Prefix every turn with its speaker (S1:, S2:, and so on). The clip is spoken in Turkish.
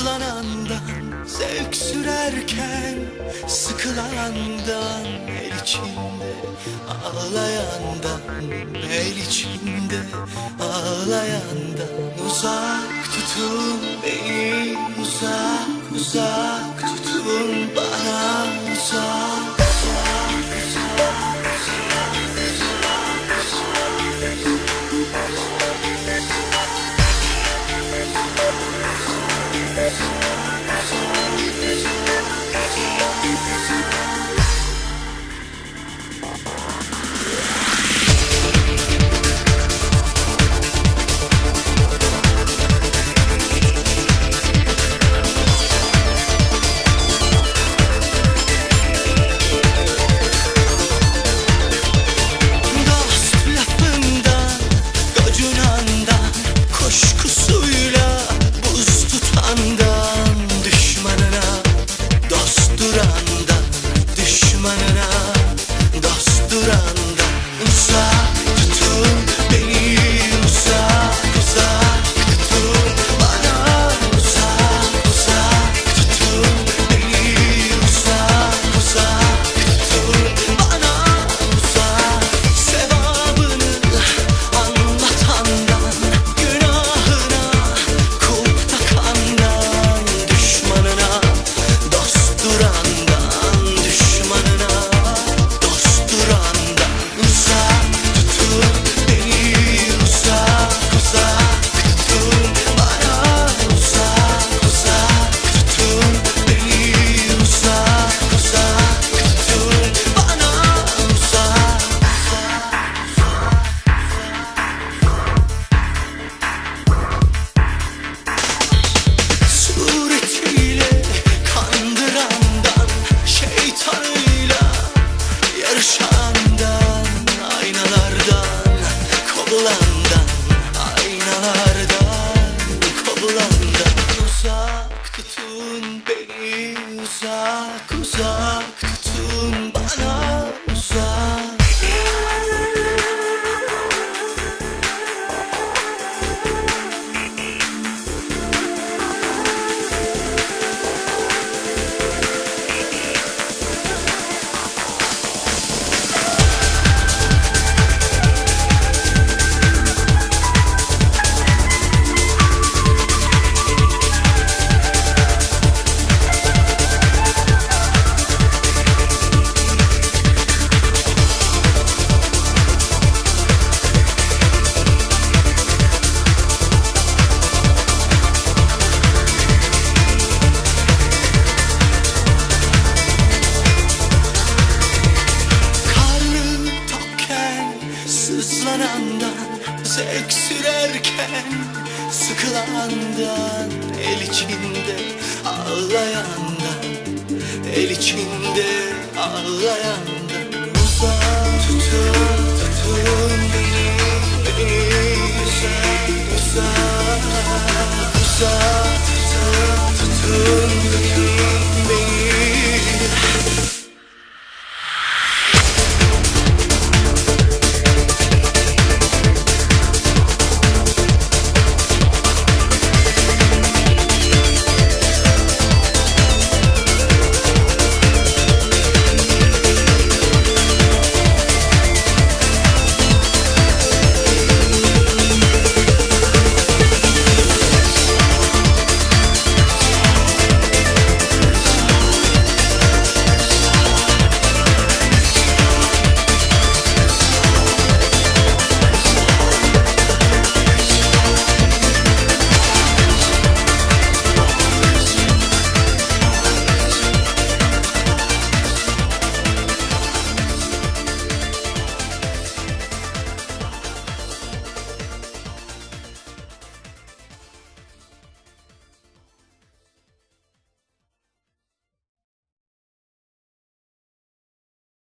S1: Sızlanandan, zevk sürerken Sıkılandan, el içinde Ağlayandan, el içinde Ağlayandan. Uzak tutun beni, uzak uzak. duran bisa ku sakti Denize öksürerken Sıkılandan El içinde ağlayandan El içinde ağlayandan.